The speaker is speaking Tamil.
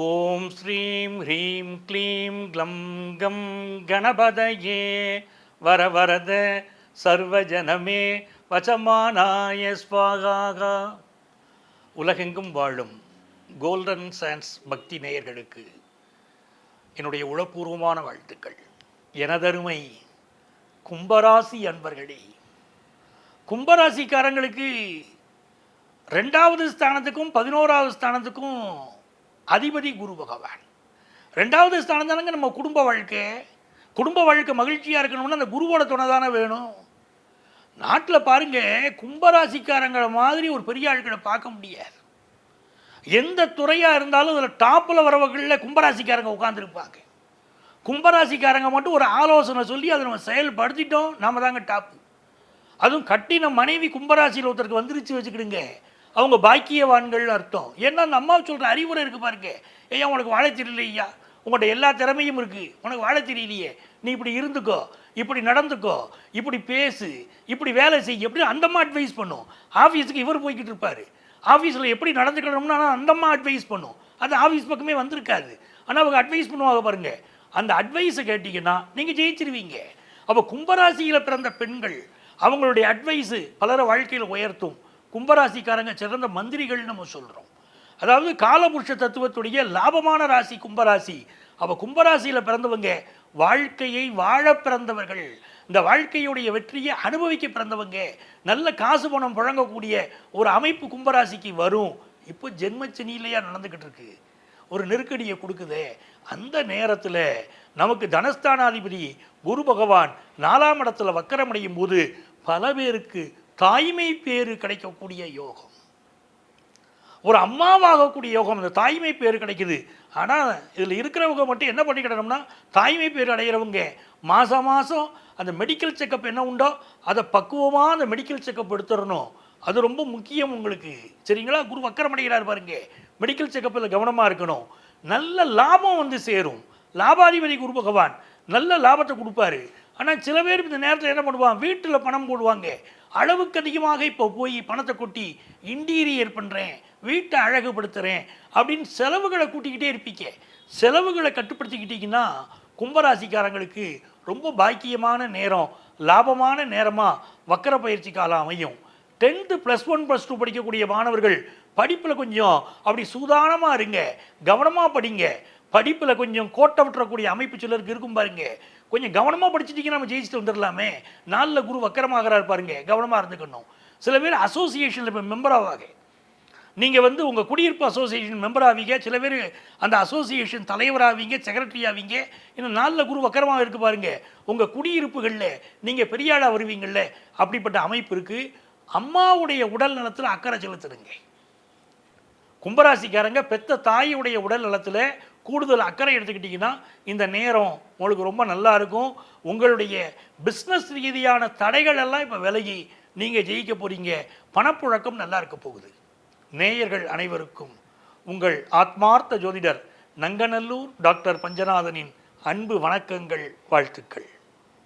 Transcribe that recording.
ஓம் ஸ்ரீம் ஹ்ரீம் க்ளீம் க்ளம் கம் கணபதயே. வரவரத சர்வஜனமே வச்சமானாய ஸ்வாகா உலகெங்கும் வாழும் கோல்டன் சான்ஸ் பக்தி நேயர்களுக்கு என்னுடைய உளப்பூர்வமான வாழ்த்துக்கள். எனதருமை கும்பராசி அன்பர்களே கும்பராசிக்காரங்களுக்கு ரெண்டாவது ஸ்தானத்துக்கும் பதினோராவது ஸ்தானத்துக்கும் அதிபதி குரு பகவான் ரெண்டாவது ஸ்தானம் தானங்க நம்ம குடும்ப வாழ்க்கை. குடும்ப வாழ்க்கை மகிழ்ச்சியாக இருக்கணும்னா அந்த குருவோட துணை தானே வேணும். நாட்டில் பாருங்க கும்பராசிக்காரங்களை மாதிரி ஒரு பெரிய ஆட்களை பார்க்க முடியாது. எந்த துறையாக இருந்தாலும் அதில் டாப்பில் வரவங்களில் கும்பராசிக்காரங்க உட்காந்துருப்பாங்க கும்பராசிக்காரங்க மட்டும் ஒரு ஆலோசனை சொல்லி அதை நம்ம செயல்படுத்திட்டோம் நாம தாங்க டாப்பு அதுவும் கட்டின மனைவி கும்பராசியில் ஒருத்தருக்கு வந்துருச்சு வச்சுக்கிடுங்க. அவங்க பாக்கியவான்கள் அர்த்தம். ஏன்னா அந்த அம்மா சொல்கிற அறிவுரை இருக்குது பாருங்க. ஐயா உனக்கு வாழ தெரியலையா உங்கள்கிட்ட எல்லா திறமையும் இருக்குது உனக்கு வாழ தெரியலையே. நீ இப்படி இருந்துக்கோ. இப்படி நடந்துக்கோ. இப்படி பேசு. இப்படி வேலை செய் எப்படி அந்தம்மா அட்வைஸ் பண்ணும். ஆஃபீஸுக்கு இவர் போய்கிட்டு இருப்பார். ஆஃபீஸில் எப்படி நடந்துக்கணும்னா அந்தம்மா அட்வைஸ் பண்ணும். அது ஆஃபீஸ் பக்கமே வந்திருக்காது. ஆனால் அவங்க அட்வைஸ் பண்ணுவாங்க பாருங்கள் அந்த அட்வைஸை கேட்டிங்கன்னா நீங்கள் ஜெயிச்சிருவீங்க. அப்போ கும்பராசியில் பிறந்த பெண்கள் அவங்களுடைய அட்வைஸு பலரை வாழ்க்கையில் உயர்த்தும். கும்பராசிக்காரங்க சிறந்த மந்திரிகள் நம்ம சொல்கிறோம் அதாவது காலபுருஷ தத்துவத்துடைய லாபமான ராசி கும்பராசி. அப்போ கும்பராசியில் பிறந்தவங்க வாழ்க்கையை வாழ பிறந்தவர்கள். இந்த வாழ்க்கையுடைய வெற்றியை அனுபவிக்க பிறந்தவங்க. நல்ல காசு பணம் புழங்கக்கூடிய ஒரு அமைப்பு கும்பராசிக்கு வரும். இப்போ ஜென்மச்சனியிலையா நடந்துக்கிட்டு இருக்கு. ஒரு நெருக்கடியை கொடுக்குதே. அந்த நேரத்தில் நமக்கு தனஸ்தானாதிபதி குரு பகவான் நாலாம் இடத்துல வக்கரமடையும் போது பல பேருக்கு தாய்மை பேரு கிடைக்கக்கூடிய யோகம். ஒரு அம்மாவாகக்கூடிய யோகம் அந்த தாய்மை பேர் கிடைக்குது. ஆனால் இதில் இருக்கிறவங்க மட்டும் என்ன பண்ணிக்கிடணும்னா தாய்மை பேர் அடைகிறவங்க மாதம் மாதம் அந்த மெடிக்கல் செக்கப் என்ன உண்டோ அதை பக்குவமாக அந்த மெடிக்கல் செக்கப் எடுத்துடணும். அது ரொம்ப முக்கியம் உங்களுக்கு. சரிங்களா? குரு வக்கரமடைகிறார் பாருங்க. மெடிக்கல் செக்கப்பில் கவனமாக இருக்கணும். நல்ல லாபம் வந்து சேரும். லாபாதிபதி குரு பகவான் நல்ல லாபத்தை கொடுப்பாரு. ஆனால் சில பேர் இந்த நேரத்தில் என்ன பண்ணுவான் வீட்டில் பணம் போடுவாங்க. அளவுக்கு அதிகமாக இப்போ போய் பணத்தை கொட்டி இன்டீரியர் பண்ணுறேன் வீட்டை அழகுபடுத்துகிறேன் அப்படின்னு செலவுகளை கூட்டிக்கிட்டே இருப்பீங்க. செலவுகளை கட்டுப்படுத்திக்கிட்டீங்கன்னா கும்பராசிக்காரங்களுக்கு ரொம்ப பாக்கியமான நேரம் லாபமான நேரமாக வக்கர பயிற்சி காலம் அமையும். Tenth plus one plus two படிக்கக்கூடிய மாணவர்கள் படிப்பில் கொஞ்சம் அப்படி சூதானமாக இருங்க கவனமாக படிங்க. படிப்பில் கொஞ்சம் கோட்டை விட்டுறக்கூடிய அமைப்பு சிலருக்கு இருக்கும் பாருங்க. கொஞ்சம் கவனமாக படிச்சிட்டிங்கன்னா நம்ம ஜெயிச்சுட்டு வந்துடலாமே. நாளில் குரு வக்கரமாகிறார் பாருங்க. கவனமாக இருந்துக்கணும். சில பேர் அசோசியேஷனில் இப்போ மெம்பர் ஆவாங்க. நீங்கள் வந்து உங்கள் குடியிருப்பு அசோசியேஷன் மெம்பர் ஆவீங்க. சில பேர் அந்த அசோசியேஷன் தலைவர் ஆவீங்க செக்ரட்டரி ஆவீங்க. இன்னும் நாளில் குரு வக்கரமாக இருக்குது பாருங்க. உங்கள் குடியிருப்புகளில் நீங்கள் பெரியாளாக வருவீங்கள்ல. அப்படிப்பட்ட அமைப்பு இருக்குது அம்மாவுடைய உடல் நலத்தில் அக்கறை செலுத்துடுங்க கும்பராசிக்காரங்க பெத்த தாயுடைய உடல் நலத்தில் கூடுதல் அக்கறை எடுத்துக்கிட்டிங்கன்னா இந்த நேரம் உங்களுக்கு ரொம்ப நல்லா இருக்கும். உங்களுடைய பிஸ்னஸ் ரீதியான தடைகள் எல்லாம் இப்போ விலகி நீங்கள் ஜெயிக்க போகிறீங்க பணப்புழக்கம் நல்லா இருக்க போகுது. நேயர்கள் அனைவருக்கும் உங்கள் ஆத்மார்த்த ஜோதிடர் நங்கநல்லூர் டாக்டர் பஞ்சநாதனின் அன்பு வணக்கங்கள் வாழ்த்துக்கள்.